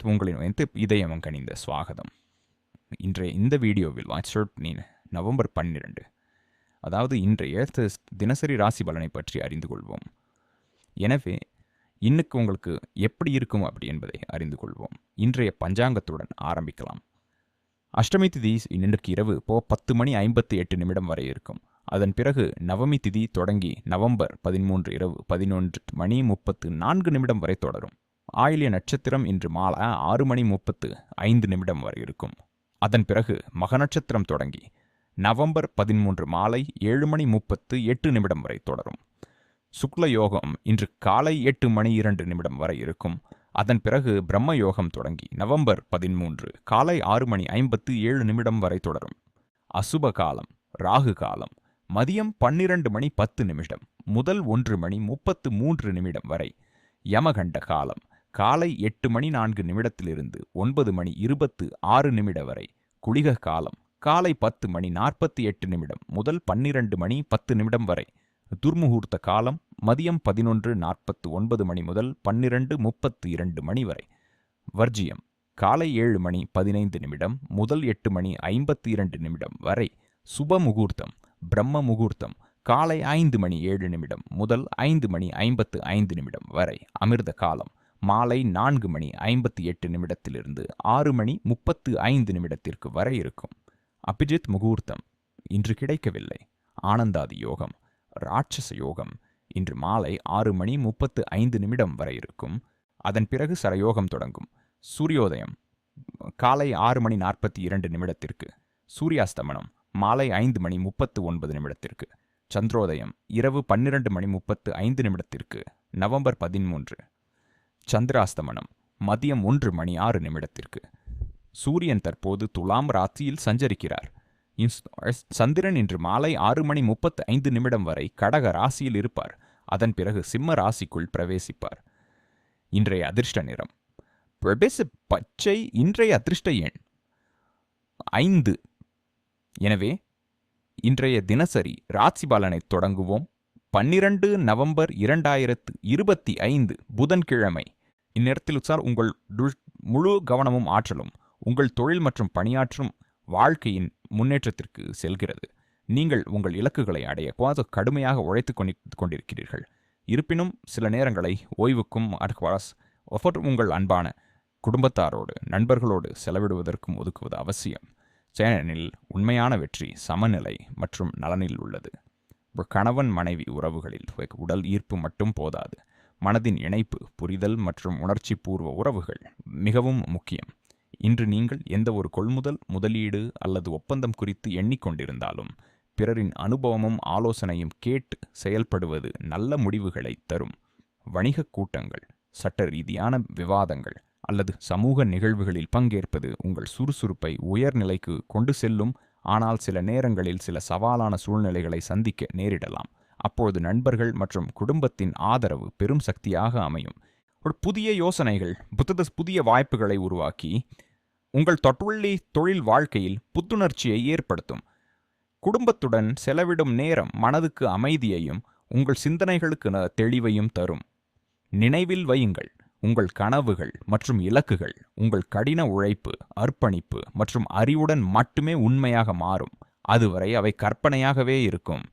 உங்களின் வைத்து இதயம் கணிந்த சுவாகதம். இன்றைய இந்த வீடியோவில் வாட்ஸ்அப் நவம்பர் பன்னிரண்டு அதாவது இன்றைய தினசரி ராசி பலனை பற்றி அறிந்து கொள்வோம். எனவே இன்னுக்கு உங்களுக்கு எப்படி இருக்கும் அப்படி என்பதை அறிந்து கொள்வோம். இன்றைய பஞ்சாங்கத்துடன் ஆரம்பிக்கலாம். அஷ்டமி திதி இன்றைக்கு இரவு போ பத்து மணி ஐம்பத்தி எட்டு நிமிடம் வரை இருக்கும். அதன் பிறகு நவமி திதி தொடங்கி நவம்பர் பதிமூன்று இரவு பதினொன்று மணி முப்பத்து நான்கு நிமிடம் வரை தொடரும். ஆயிலிய நட்சத்திரம் இன்று மாலை ஆறு மணி முப்பத்து ஐந்து நிமிடம் வரை இருக்கும். அதன் பிறகு மக நட்சத்திரம் தொடங்கி நவம்பர் பதிமூன்று மாலை ஏழு மணி முப்பத்து எட்டு நிமிடம் வரை தொடரும். சுக்ல யோகம் இன்று காலை எட்டு மணி இரண்டு நிமிடம் வரை இருக்கும். அதன் பிறகு பிரம்ம யோகம் தொடங்கி நவம்பர் பதிமூன்று காலை ஆறு மணி ஐம்பத்து ஏழு நிமிடம் வரை தொடரும். அசுப காலம் ராகு காலம் மதியம் பன்னிரண்டு மணி பத்து நிமிடம் முதல் ஒன்று மணி முப்பத்து மூன்று நிமிடம் வரை யமகண்ட காலம் காலை எட்டு மணி நான்கு நிமிடத்திலிருந்து ஒன்பது மணி இருபத்து ஆறு நிமிட வரை குளிக காலம். காலை பத்து மணி நாற்பத்தி எட்டு நிமிடம் முதல் பன்னிரண்டு மணி பத்து நிமிடம் வரை துர்முகூர்த்த காலம் மதியம் பதினொன்று நாற்பத்து ஒன்பது மணி முதல் பன்னிரண்டு முப்பத்து இரண்டு மணி வரை. வர்ஜியம். காலை ஏழு மணி பதினைந்து நிமிடம் முதல் எட்டு மணி ஐம்பத்தி இரண்டு நிமிடம் வரை சுப முகூர்த்தம் பிரம்ம முகூர்த்தம். காலை ஐந்து மணி ஏழு நிமிடம் முதல் ஐந்து மணி ஐம்பத்து ஐந்து நிமிடம் வரை அமிர்த காலம். மாலை நான்கு மணி ஐம்பத்தி எட்டு நிமிடத்திலிருந்து ஆறு மணி முப்பத்து ஐந்து நிமிடத்திற்கு வரை இருக்கும். அபிஜித் முகூர்த்தம். இன்று கிடைக்கவில்லை. ஆனந்தாதி யோகம். ராட்சச யோகம். இன்று மாலை ஆறு மணி முப்பத்து ஐந்து நிமிடம் வரை இருக்கும். அதன் பிறகு சரயோகம் தொடங்கும். சூரியோதயம். காலை ஆறு மணி நாற்பத்தி இரண்டு நிமிடத்திற்கு. சூரியாஸ்தமனம். மாலை ஐந்து மணி முப்பத்து ஒன்பது நிமிடத்திற்கு. சந்திரோதயம். இரவு பன்னிரண்டு மணி முப்பத்து ஐந்து நிமிடத்திற்கு. நவம்பர் பதிமூன்று. சந்திராஸ்தமனம் மதியம் ஒன்று மணி ஆறு நிமிடத்திற்கு. சூரியன் தற்போது துலாம் ராசியில் சஞ்சரிக்கிறார். சந்திரன் இன்று மாலை ஆறு மணி முப்பத்து ஐந்து நிமிடம் வரை கடக ராசியில் இருப்பார். அதன் பிறகு சிம்ம ராசிக்குள் பிரவேசிப்பார். இன்றைய அதிர்ஷ்ட நிறம். பிரபேச பச்சை இன்றைய அதிர்ஷ்ட எண் ஐந்து. எனவே இன்றைய தினசரி ராசி பலனை தொடங்குவோம். பன்னிரண்டு நவம்பர் இரண்டாயிரத்து இருபத்தி ஐந்து புதன்கிழமை. இந்நேரத்தில் சார் உங்கள் முழு கவனமும் ஆற்றலும் உங்கள் தொழில் மற்றும் பணியாற்றும் வாழ்க்கையின் முன்னேற்றத்திற்கு செல்கிறது. நீங்கள் உங்கள் இலக்குகளை அடைய போது கடுமையாக உழைத்துக் கொண்டி- கொண்டிருக்கிறீர்கள். இருப்பினும் சில நேரங்களை ஓய்வுக்கும் அட்வாஸ் ஒவ்வொரு உங்கள் அன்பான குடும்பத்தாரோடு நண்பர்களோடு செலவிடுவதற்கும் ஒதுக்குவது அவசியம். சேனலில் உண்மையான வெற்றி சமநிலை மற்றும் நலனில் உள்ளது. ஒரு கணவன் மனைவி உறவுகளில் உடல் ஈர்ப்பு மட்டும் போதாது. மனதின் இணைப்பு புரிதல் மற்றும் உணர்ச்சி பூர்வ உறவுகள் மிகவும் முக்கியம். இன்று நீங்கள் எந்த ஒரு கொள்முதல் முதலீடு அல்லது ஒப்பந்தம் குறித்து எண்ணிக்கொண்டிருந்தாலும் பிறரின் அனுபவமும் ஆலோசனையும் கேட்டு செயல்படுவது நல்ல முடிவுகளை தரும். வணிகக் கூட்டங்கள் சட்ட ரீதியான விவாதங்கள் அல்லது சமூக நிகழ்வுகளில் பங்கேற்பது உங்கள் சுறுசுறுப்பை உயர்நிலைக்கு கொண்டு செல்லும் ஆனால் சில நேரங்களில் சில சவாலான சூழ்நிலைகளை சந்திக்க நேரிடலாம். அப்பொழுது நண்பர்கள் மற்றும் குடும்பத்தின் ஆதரவு பெரும் சக்தியாக அமையும். ஒரு புதிய யோசனைகள் புத்தத புதிய வாய்ப்புகளை உருவாக்கி உங்கள் தொட்டுள்ளி தொழில் வாழ்க்கையில் புத்துணர்ச்சியை ஏற்படுத்தும். குடும்பத்துடன் செலவிடும் நேரம் மனதுக்கு அமைதியையும் உங்கள் சிந்தனைகளுக்கு தெளிவையும் தரும். நினைவில் வையுங்கள். உங்கள் கனவுகள் மற்றும் இலக்குகள் உங்கள் கடின உழைப்பு அர்ப்பணிப்பு மற்றும் அறிவுடன் மட்டுமே உண்மையாக மாறும். அதுவரை அவை கற்பனையாகவே இருக்கும்.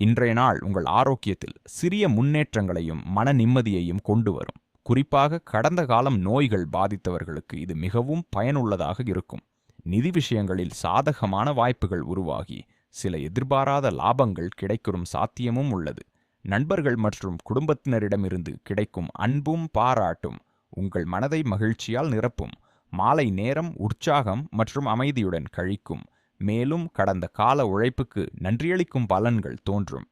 இன்றைய நாள் உங்கள் ஆரோக்கியத்தில் சிறிய முன்னேற்றங்களையும் மன நிம்மதியையும் கொண்டு வரும். குறிப்பாக கடந்த காலம் நோய்கள் பாதித்தவர்களுக்கு இது மிகவும் பயனுள்ளதாக இருக்கும். நிதி விஷயங்களில் சாதகமான வாய்ப்புகள் உருவாகி சில எதிர்பாராத லாபங்கள் கிடைக்கும் சாத்தியமும் உள்ளது. நண்பர்கள் மற்றும் குடும்பத்தினரிடமிருந்து கிடைக்கும் அன்பும் பாராட்டும் உங்கள் மனதை மகிழ்ச்சியால் நிரப்பும். மாலை நேரம் உற்சாகம் மற்றும் அமைதியுடன் கழிக்கும். மேலும் கடந்த கால உழைப்புக்கு நன்றியளிக்கும் பலன்கள் தோன்றும்.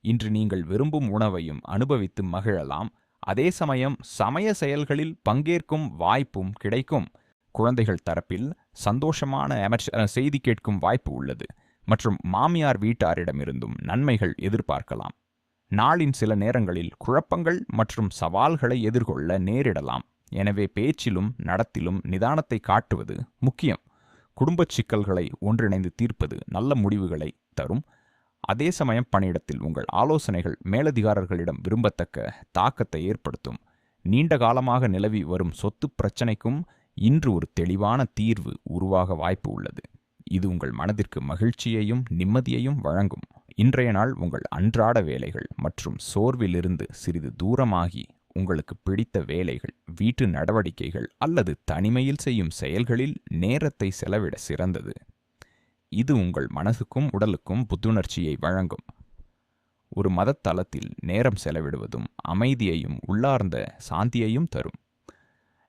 இன்று நீங்கள் விரும்பும் உணவையும் அனுபவித்து மகிழலாம். அதே சமயம் சமய செயல்களில் பங்கேற்கும் வாய்ப்பும் கிடைக்கும். குழந்தைகள் தரப்பில் சந்தோஷமான அமர்ச்ச- செய்தி கேட்கும் வாய்ப்பு உள்ளது. மற்றும் மாமியார் வீட்டாரிடமிருந்தும் நன்மைகள் எதிர்பார்க்கலாம். நாளின் சில நேரங்களில் குழப்பங்கள் மற்றும் சவால்களை எதிர்கொள்ள நேரிடலாம். எனவே பேச்சிலும் நடத்திலும் நிதானத்தை காட்டுவது முக்கியம். குடும்பச் சிக்கல்களை ஒன்றிணைந்து தீர்ப்பது நல்ல முடிவுகளை தரும். அதே சமயம் பணியிடத்தில் உங்கள் ஆலோசனைகள் மேலதிகாரர்களிடம் விரும்பத்தக்க தாக்கத்தை ஏற்படுத்தும். நீண்ட காலமாக நிலவி வரும் சொத்து பிரச்சனைக்கும் இன்று ஒரு தெளிவான தீர்வு உருவாக வாய்ப்பு உள்ளது. இது உங்கள் மனதிற்கு மகிழ்ச்சியையும் நிம்மதியையும் வழங்கும். இன்றைய நாள் உங்கள் அன்றாட வேலைகள் மற்றும் சோர்விலிருந்து சிறிது தூரமாகி உங்களுக்கு பிடித்த வேலைகள் வீட்டு நடவடிக்கைகள் அல்லது தனிமையில் செய்யும் செயல்களில் நேரத்தை செலவிட சிறந்தது. இது உங்கள் மனசுக்கும் உடலுக்கும் புத்துணர்ச்சியை வழங்கும். ஒரு மதத்தலத்தில் நேரம் செலவிடுவதும் அமைதியையும் உள்ளார்ந்த சாந்தியையும் தரும்.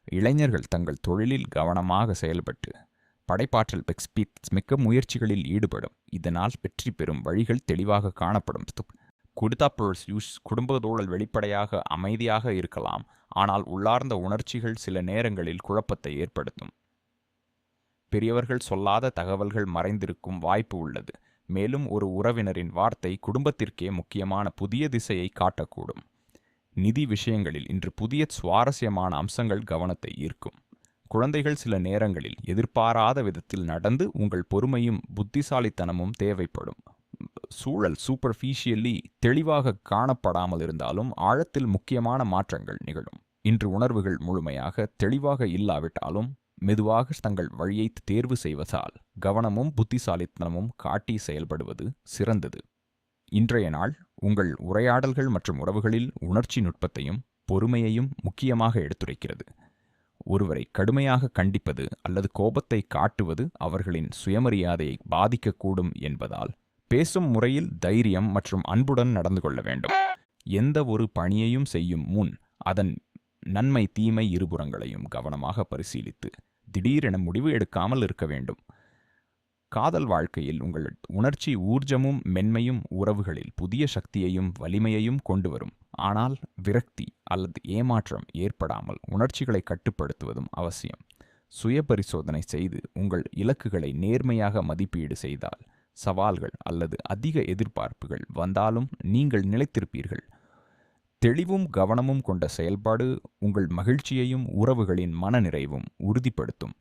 இளைஞர்கள் தங்கள் தொழிலில் கவனமாக செயல்பட்டு படைப்பாற்றல் எக்ஸ்பீட்ஸ் மிக்க முயற்சிகளில் ஈடுபடும். இதனால் வெற்றி பெறும் வழிகள் தெளிவாக காணப்படும். குடுதா யூஸ் குடும்பத்தோழல் வெளிப்படையாக அமைதியாக இருக்கலாம். ஆனால் உள்ளார்ந்த உணர்ச்சிகள் சில நேரங்களில் குழப்பத்தை ஏற்படுத்தும். பெரியவர்கள் சொல்லாத தகவல்கள் மறைந்திருக்கும் வாய்ப்பு உள்ளது. மேலும் ஒரு உறவினரின் வார்த்தை குடும்பத்திற்கே முக்கியமான புதிய திசையை காட்டக்கூடும். நிதி விஷயங்களில் இன்று புதிய சுவாரஸ்யமான அம்சங்கள் கவனத்தை ஈர்க்கும். குழந்தைகள் சில நேரங்களில் எதிர்பாராத விதத்தில் நடந்து உங்கள் பொறுமையும் புத்திசாலித்தனமும் தேவைப்படும். சூழல் சூப்பர்ஃபீஷியலி தெளிவாக காணப்படாமல் இருந்தாலும் ஆழத்தில் முக்கியமான மாற்றங்கள் நிகழும். இன்று உணர்வுகள் முழுமையாக தெளிவாக இல்லாவிட்டாலும் மெதுவாக தங்கள் வழியை தேர்வு செய்வதால் கவனமும் புத்திசாலித்தனமும் காட்டி செயல்படுவது சிறந்தது. இன்றைய நாள் உங்கள் உரையாடல்கள் மற்றும் உறவுகளில் உணர்ச்சி நுட்பத்தையும் பொறுமையையும் முக்கியமாக எடுத்துரைக்கிறது. ஒருவரை கடுமையாக கண்டிப்பது அல்லது கோபத்தை காட்டுவது அவர்களின் சுயமரியாதையை பாதிக்கக்கூடும் என்பதால் பேசும் முறையில் தைரியம் மற்றும் அன்புடன் நடந்து கொள்ள வேண்டும். எந்த ஒரு பணியையும் செய்யும் முன் அதன் நன்மை தீமை இருபுறங்களையும் கவனமாக பரிசீலித்து திடீரென முடிவு எடுக்காமல் இருக்க வேண்டும். காதல் வாழ்க்கையில் உங்கள் உணர்ச்சி ஊர்ஜமும் மென்மையும் உறவுகளில் புதிய சக்தியையும் வலிமையையும் கொண்டு வரும். ஆனால் விரக்தி அல்லது ஏமாற்றம் ஏற்படாமல் உணர்ச்சிகளை கட்டுப்படுத்துவதும் அவசியம். சுய பரிசோதனை செய்து உங்கள் இலக்குகளை நேர்மையாக மதிப்பீடு செய்தால் சவால்கள் அல்லது அதிக எதிர்பார்ப்புகள் வந்தாலும் நீங்கள் நிலைத்திருப்பீர்கள். தெளிவும் கவனமும் கொண்ட செயல்பாடு உங்கள் மகிழ்ச்சியையும் உறவுகளின் மனநிறைவும் உறுதிப்படுத்தும்.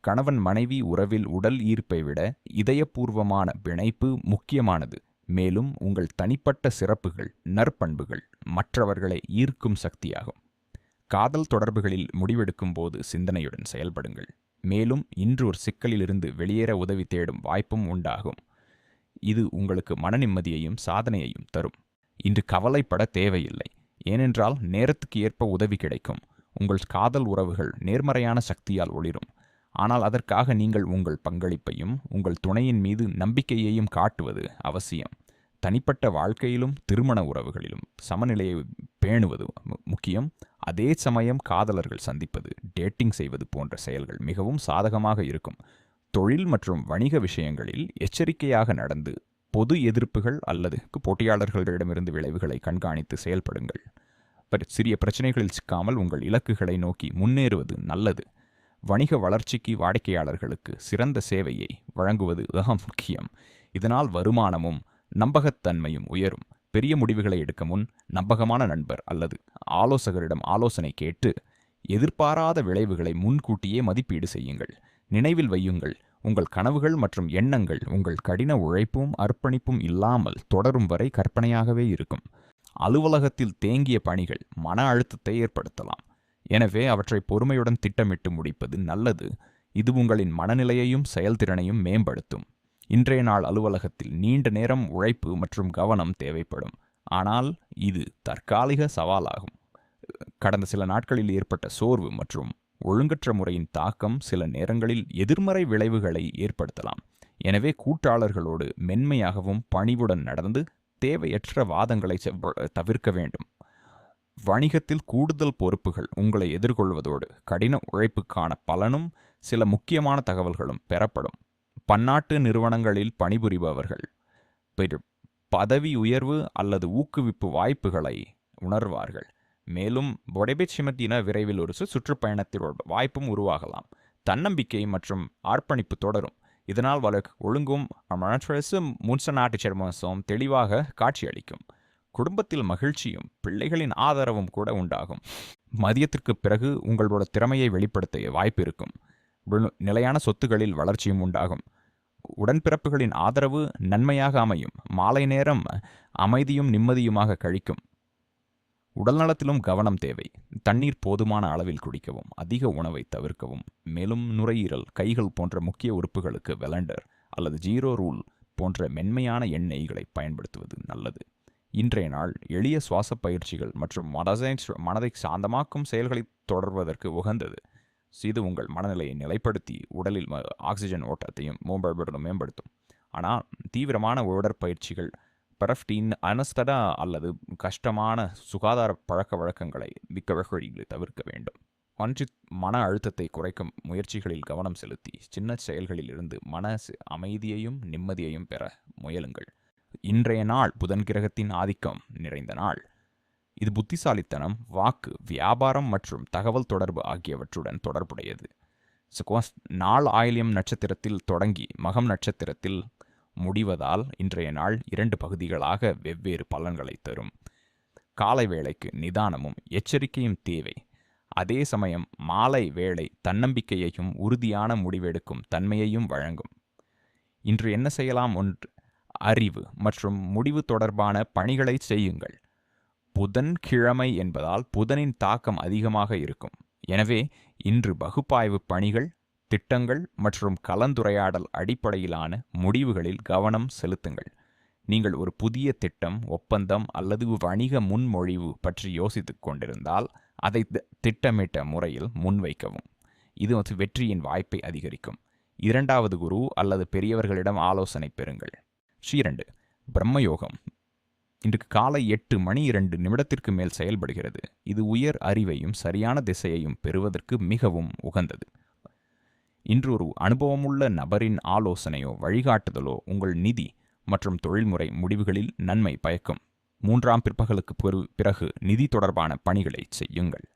கணவன் மனைவி உறவில் உடல் ஈர்ப்பை விட இதயபூர்வமான பிணைப்பு முக்கியமானது. மேலும் உங்கள் தனிப்பட்ட சிறப்புகள் நற்பண்புகள் மற்றவர்களை ஈர்க்கும் சக்தியாகும். காதல் தொடர்புகளில் முடிவெடுக்கும் போது சிந்தனையுடன் செயல்படுங்கள். மேலும் இன்று ஒரு சிக்கலிலிருந்து வெளியேற உதவி தேடும் வாய்ப்பும் உண்டாகும். இது உங்களுக்கு மன நிம்மதியையும் சாதனையையும் தரும். இன்று கவலைப்பட தேவையில்லை. ஏனென்றால் நேரத்துக்கு ஏற்ப உதவி கிடைக்கும். உங்கள் காதல் உறவுகள் நேர்மறையான சக்தியால் ஒளிரும். ஆனால் அதற்காக நீங்கள் உங்கள் பங்களிப்பையும் உங்கள் துணையின் மீது நம்பிக்கையையும் காட்டுவது அவசியம். தனிப்பட்ட வாழ்க்கையிலும் திருமண உறவுகளிலும் சமநிலையை பேணுவது முக்கியம். அதே சமயம் காதலர்கள் சந்திப்பது டேட்டிங் செய்வது போன்ற செயல்கள் மிகவும் சாதகமாக இருக்கும். தொழில் மற்றும் வணிக விஷயங்களில் எச்சரிக்கையாக நடந்து பொது எதிர்ப்புகள் அல்லது போட்டியாளர்களிடமிருந்து விளைவுகளை கண்காணித்து செயல்படுங்கள். சிறிய பிரச்சனைகளில் சிக்காமல் உங்கள் இலக்குகளை நோக்கி முன்னேறுவது நல்லது. வணிக வளர்ச்சிக்கு வாடிக்கையாளர்களுக்கு சிறந்த சேவையை வழங்குவது மிக முக்கியம். இதனால் வருமானமும் நம்பகத்தன்மையும் உயரும். பெரிய முடிவுகளை எடுக்க முன் நம்பகமான நண்பர் அல்லது ஆலோசகரிடம் ஆலோசனை கேட்டு எதிர்பாராத விளைவுகளை முன்கூட்டியே மதிப்பீடு செய்யுங்கள். நினைவில் வையுங்கள். உங்கள் கனவுகள் மற்றும் எண்ணங்கள் உங்கள் கடின உழைப்பும் அர்ப்பணிப்பும் இல்லாமல் தொடரும் வரை கற்பனையாகவே இருக்கும். அலுவலகத்தில் தேங்கிய பணிகள் மன அழுத்தத்தை ஏற்படுத்தலாம். எனவே அவற்றை பொறுமையுடன் திட்டமிட்டு முடிப்பது நல்லது. இது உங்களின் மனநிலையையும் செயல்திறனையும் மேம்படுத்தும். இன்றைய நாள் அலுவலகத்தில் நீண்ட நேரம் உழைப்பு மற்றும் கவனம் தேவைப்படும். ஆனால் இது தற்காலிக சவாலாகும். கடந்த சில நாட்களில் ஏற்பட்ட சோர்வு மற்றும் ஒழுங்கற்ற முறையின் தாக்கம் சில நேரங்களில் எதிர்மறை விளைவுகளை ஏற்படுத்தலாம். எனவே கூட்டாளர்களோடு மென்மையாகவும் பணிவுடன் நடந்து தேவையற்ற வாதங்களை தவிர்க்க வேண்டும். வணிகத்தில் கூடுதல் பொறுப்புகள் உங்களை எதிர்கொள்வதோடு கடின உழைப்புக்கான பலனும் சில முக்கியமான தகவல்களும் பெறப்படும். பன்னாட்டு நிறுவனங்களில் பணிபுரிபவர்கள். பதவி உயர்வு அல்லது ஊக்குவிப்பு வாய்ப்புகளை உணர்வார்கள். மேலும் பொடெபெச்சிமத்தின விரைவில் ஒரு சுற்றுப்பயணத்தில் வாய்ப்பும் உருவாகலாம். தன்னம்பிக்கை மற்றும் அர்ப்பணிப்பு தொடரும். இதனால் வழக்கு ஒழுங்கும் முன்ச நாட்டு சர்மசம் தெளிவாக காட்சியளிக்கும். குடும்பத்தில் மகிழ்ச்சியும் பிள்ளைகளின் ஆதரவும் கூட உண்டாகும். மதியத்திற்கு பிறகு உங்களோட திறமையை வெளிப்படுத்த வாய்ப்பு இருக்கும். நிலையான சொத்துகளில் வளர்ச்சியும் உண்டாகும். உடன்பிறப்புகளின் ஆதரவு நன்மையாக அமையும். மாலை நேரம் அமைதியும் நிம்மதியுமாக கழிக்கும். உடல்நலத்திலும் கவனம் தேவை. தண்ணீர் போதுமான அளவில் குடிக்கவும் அதிக உணவை தவிர்க்கவும் மேலும் நுரையீரல் கைகள் போன்ற முக்கிய உறுப்புகளுக்கு வெலண்டர் அல்லது ஜீரோ ரூல் போன்ற மென்மையான எண்ணெய்களை பயன்படுத்துவது நல்லது. இன்றைய நாள் எளிய சுவாச பயிற்சிகள் மற்றும் மனதை மனதை சாந்தமாக்கும் செயல்களை தொடர்வதற்கு உகந்தது. இது உங்கள் மனநிலையை நிலைப்படுத்தி உடலில் ம- ஆக்சிஜன் ஓட்டத்தையும் மேம்படுத்த மேம்படுத்தும். ஆனால் தீவிரமான உடற்பயிற்சிகள் பெரஃப்டீன் அனஸ்தடா அல்லது கஷ்டமான சுகாதார பழக்க வழக்கங்களை மிக்க வழிகளை தவிர்க்க வேண்டும். ஒன்றி மன அழுத்தத்தை குறைக்கும் முயற்சிகளில் கவனம் செலுத்தி சின்ன செயல்களில் இருந்து மன அமைதியையும் நிம்மதியையும் பெற முயலுங்கள். இன்றைய நாள் புதன் கிரகத்தின் ஆதிக்கம் நிறைந்த நாள். இது புத்திசாலித்தனம் வாக்கு வியாபாரம் மற்றும் தகவல் தொடர்பு ஆகியவற்றுடன் தொடர்புடையது. சுகோஸ் நாள் ஆயிலியம் நட்சத்திரத்தில் தொடங்கி மகம் நட்சத்திரத்தில் முடிவதால் இன்றைய நாள் இரண்டு பகுதிகளாக வெவ்வேறு பலன்களை தரும். காலை வேளைக்கு நிதானமும் எச்சரிக்கையும் தேவை. அதே சமயம் மாலை வேளை தன்னம்பிக்கையையும் உறுதியான முடிவெடுக்கும் தன்மையையும் வழங்கும். இன்று என்ன செய்யலாம் ஒன்று அறிவு மற்றும் முடிவு தொடர்பான பணிகளை செய்யுங்கள். புதன் கிழமை என்பதால் புதனின் தாக்கம் அதிகமாக இருக்கும். எனவே இன்று பகுப்பாய்வு பணிகள் திட்டங்கள் மற்றும் கலந்துரையாடல் அடிப்படையிலான முடிவுகளில் கவனம் செலுத்துங்கள். நீங்கள் ஒரு புதிய திட்டம் ஒப்பந்தம் அல்லது வணிக முன்மொழிவு பற்றி யோசித்துக் கொண்டிருந்தால் அதை திட்டமிட்ட முறையில் முன்வைக்கவும். இது வந்து வெற்றியின் வாய்ப்பை அதிகரிக்கும். இரண்டாவது குரு அல்லது பெரியவர்களிடம் ஆலோசனை பெறுங்கள். ஸ்ரீரண்டு பிரம்மயோகம். இன்றைக்கு காலை எட்டு மணி இரண்டு நிமிடத்திற்கு மேல் செயல்படுகிறது. இது உயர் அறிவையும் சரியான திசையையும் பெறுவதற்கு மிகவும் உகந்தது. இன்று ஒரு அனுபவமுள்ள நபரின் ஆலோசனையோ வழிகாட்டுதலோ உங்கள் நிதி மற்றும் தொழில்முறை முடிவுகளில் நன்மை பயக்கும். மூன்றாம் பிற்பகலுக்கு பிறகு நிதி தொடர்பான பணிகளை செய்யுங்கள்.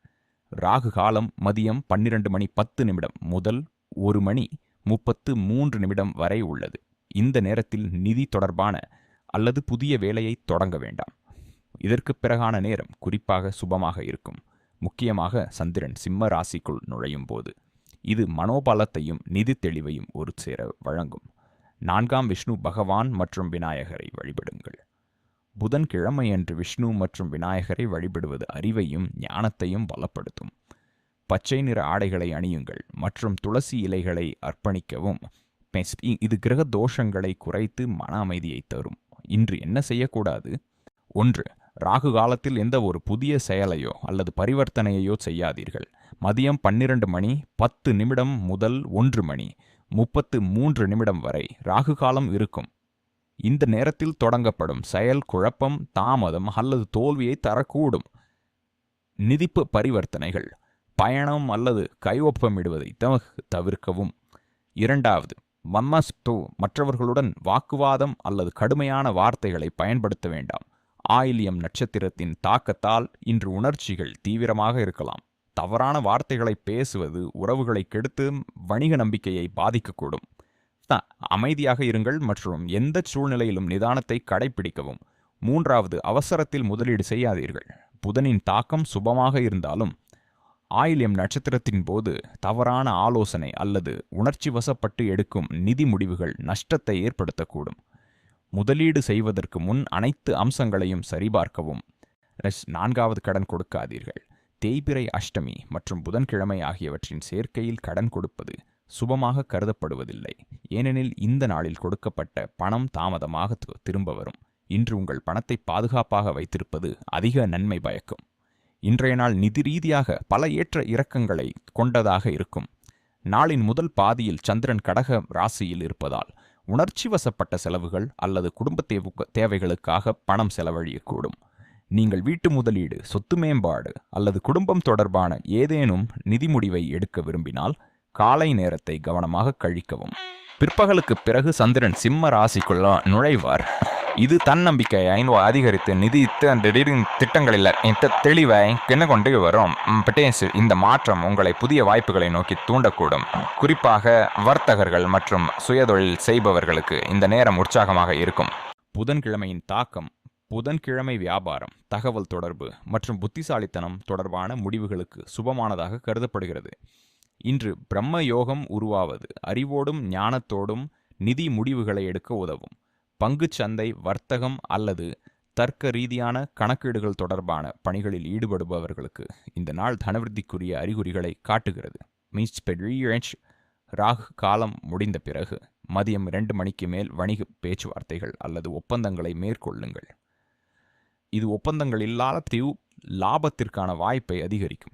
ராகு காலம் மதியம் பன்னிரண்டு மணி பத்து நிமிடம் முதல் ஒரு மணி முப்பத்து மூன்று நிமிடம் வரை உள்ளது. இந்த நேரத்தில் நிதி தொடர்பான அல்லது புதிய வேலையை தொடங்க வேண்டாம். இதற்கு பிறகான நேரம் குறிப்பாக சுபமாக இருக்கும். முக்கியமாக சந்திரன் சிம்ம ராசிக்குள் நுழையும் போது. இது மனோபலத்தையும் நிதி தெளிவையும் ஒரு சேர வழங்கும். நான்காம் விஷ்ணு பகவான் மற்றும் விநாயகரை வழிபடுங்கள். புதன்கிழமை அன்று விஷ்ணு மற்றும் விநாயகரை வழிபடுவது அறிவையும் ஞானத்தையும் பலப்படுத்தும் பச்சை நிற ஆடைகளை அணியுங்கள் மற்றும் துளசி இலைகளை அர்ப்பணிக்கவும். இது கிரக தோஷங்களை குறைத்து மன அமைதியை தரும். இன்று என்ன செய்யக்கூடாது? ஒன்று ராகு காலத்தில் எந்த ஒரு புதிய செயலையோ அல்லது பரிவர்த்தனையையோ செய்யாதீர்கள். மதியம் பன்னிரண்டு மணி பத்து நிமிடம் முதல் ஒன்று மணி முப்பத்து மூன்று நிமிடம் வரை ராகு காலம் இருக்கும். இந்த நேரத்தில் தொடங்கப்படும் செயல் குழப்பம் தாமதம் அல்லது தோல்வியை தரக்கூடும். நிதிப்பு பரிவர்த்தனைகள் பயணம் அல்லது கையொப்பமிடுவதை தவ- தவிர்க்கவும். இரண்டாவது மம்மஸ்து மற்றவர்களுடன் வாக்குவாதம் அல்லது கடுமையான வார்த்தைகளை பயன்படுத்த வேண்டாம். ஆயிலியம் நட்சத்திரத்தின் தாக்கத்தால் இன்று உணர்ச்சிகள் தீவிரமாக இருக்கலாம். தவறான வார்த்தைகளை பேசுவது உறவுகளை கெடுத்து வணிக நம்பிக்கையை பாதிக்கக்கூடும். த- அமைதியாக இருங்கள் மற்றும் எந்த சூழ்நிலையிலும் நிதானத்தை கடைப்பிடிக்கவும். மூன்றாவது அவசரத்தில் முதலீடு செய்யாதீர்கள். புதனின் தாக்கம் சுபமாக இருந்தாலும் ஆயில்யம் நட்சத்திரத்தின் போது தவறான ஆலோசனை அல்லது உணர்ச்சி வசப்பட்டு எடுக்கும் நிதி முடிவுகள் நஷ்டத்தை ஏற்படுத்தக்கூடும். முதலீடு செய்வதற்கு முன் அனைத்து அம்சங்களையும் சரிபார்க்கவும். நான்காவது கடன் கொடுக்காதீர்கள். தேய்பிறை அஷ்டமி மற்றும் புதன்கிழமை ஆகியவற்றின் சேர்க்கையில் கடன் கொடுப்பது சுபமாக கருதப்படுவதில்லை. ஏனெனில் இந்த நாளில் கொடுக்கப்பட்ட பணம் தாமதமாக திரும்ப வரும். இன்று உங்கள் பணத்தை பாதுகாப்பாக வைத்திருப்பது அதிக நன்மை பயக்கும். இன்றைய நாள் நிதி ரீதியாக பல ஏற்ற இறக்கங்களை கொண்டதாக இருக்கும். நாளின் முதல் பாதியில் சந்திரன் கடக ராசியில் இருப்பதால் உணர்ச்சி வசப்பட்ட செலவுகள் அல்லது குடும்ப தேவைகளுக்காக பணம் செலவழியக்கூடும். நீங்கள் வீட்டு முதலீடு சொத்து மேம்பாடு அல்லது குடும்பம் தொடர்பான ஏதேனும் நிதி முடிவை எடுக்க விரும்பினால் காலை நேரத்தை கவனமாக கழிக்கவும். பிற்பகலுக்கு பிறகு சந்திரன் சிம்ம ராசிக்குள்ள நுழைவார். இது தன்னம்பிக்கையை அதிகரித்து நிதி திட்டங்களில் இந்த தெளிவை என்ன கொண்டு வரும்? ம், இந்த மாற்றம் உங்களை புதிய வாய்ப்புகளை நோக்கி தூண்டக்கூடும். குறிப்பாக வர்த்தகர்கள் மற்றும் சுயதொழில் செய்பவர்களுக்கு இந்த நேரம் உற்சாகமாக இருக்கும். புதன்கிழமையின் தாக்கம் புதன்கிழமை வியாபாரம் தகவல் தொடர்பு மற்றும் புத்திசாலித்தனம் தொடர்பான முடிவுகளுக்கு சுபமானதாக கருதப்படுகிறது. இன்று பிரம்ம யோகம் உருவாவது அறிவோடும் ஞானத்தோடும் நிதி முடிவுகளை எடுக்க உதவும். சந்தை வர்த்தகம் அல்லது தர்க்க ரீதியான கணக்கீடுகள் தொடர்பான பணிகளில் ஈடுபடுபவர்களுக்கு இந்த நாள் தனவிருத்திக்குரிய அறிகுறிகளை காட்டுகிறது. மீன்ஸ் பெரிய ராகு காலம் முடிந்த பிறகு மதியம் இரண்டு மணிக்கு மேல் வணிக பேச்சுவார்த்தைகள் அல்லது ஒப்பந்தங்களை மேற்கொள்ளுங்கள். இது ஒப்பந்தங்கள் இல்லாத தீவு லாபத்திற்கான வாய்ப்பை அதிகரிக்கும்.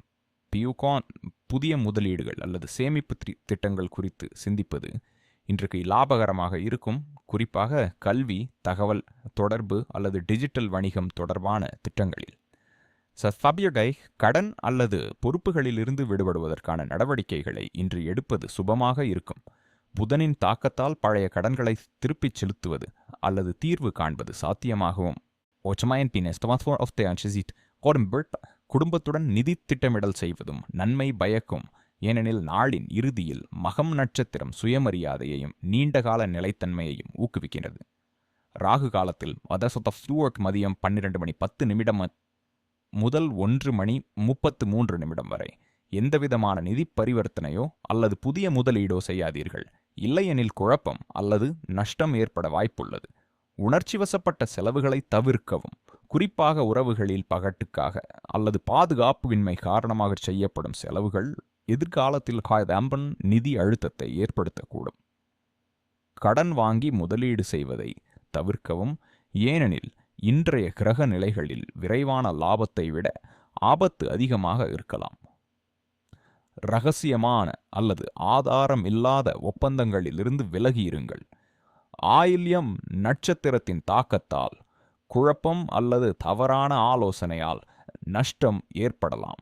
பியூகான் புதிய முதலீடுகள் அல்லது சேமிப்பு தி- திட்டங்கள் குறித்து சிந்திப்பது இன்றைக்கு லாபகரமாக இருக்கும். குறிப்பாக கல்வி தகவல் தொடர்பு அல்லது டிஜிட்டல் வணிகம் தொடர்பான திட்டங்களில். சஃபபியகை கடன் அல்லது பொறுப்புகளிலிருந்து விடுபடுவதற்கான நடவடிக்கைகளை இன்று எடுப்பது சுபமாக இருக்கும். புதனின் தாக்கத்தால் பழைய கடன்களை திருப்பிச் செலுத்துவது அல்லது தீர்வு காண்பது சாத்தியமாகவும். ஒச்சமாயன் பினஸ் குடும்பத்துடன் நிதி திட்டமிடல் செய்வதும் நன்மை பயக்கும். ஏனெனில் நாளின் இறுதியில் மகம் நட்சத்திரம் சுயமரியாதையையும் நீண்டகால நிலைத்தன்மையையும் ஊக்குவிக்கின்றது. ராகு காலத்தில் அதசொத்த ஸ்டூவர்ட் மதியம் பன்னிரண்டு மணி பத்து நிமிடம் முதல் ஒன்று மணி முப்பத்து மூன்று நிமிடம் வரை. எந்தவிதமான நிதி பரிவர்த்தனையோ அல்லது புதிய முதலீடோ செய்யாதீர்கள். இல்லையெனில் குழப்பம் அல்லது நஷ்டம் ஏற்பட வாய்ப்புள்ளது. உணர்ச்சிவசப்பட்ட செலவுகளை தவிர்க்கவும் குறிப்பாக உறவுகளில் பகட்டுக்காக அல்லது பாதுகாப்புவின்மை காரணமாக செய்யப்படும் செலவுகள் எதிர்காலத்தில் காயதாம்பன் நிதி அழுத்தத்தை ஏற்படுத்தக்கூடும். கடன் வாங்கி முதலீடு செய்வதை தவிர்க்கவும் ஏனெனில் இன்றைய கிரக நிலைகளில் விரைவான லாபத்தை விட ஆபத்து அதிகமாக இருக்கலாம். ரகசியமான அல்லது ஆதாரம் இல்லாத ஒப்பந்தங்களிலிருந்து விலகியிருங்கள். ஆயில்யம் நட்சத்திரத்தின் தாக்கத்தால் குழப்பம் அல்லது தவறான ஆலோசனையால் நஷ்டம் ஏற்படலாம்.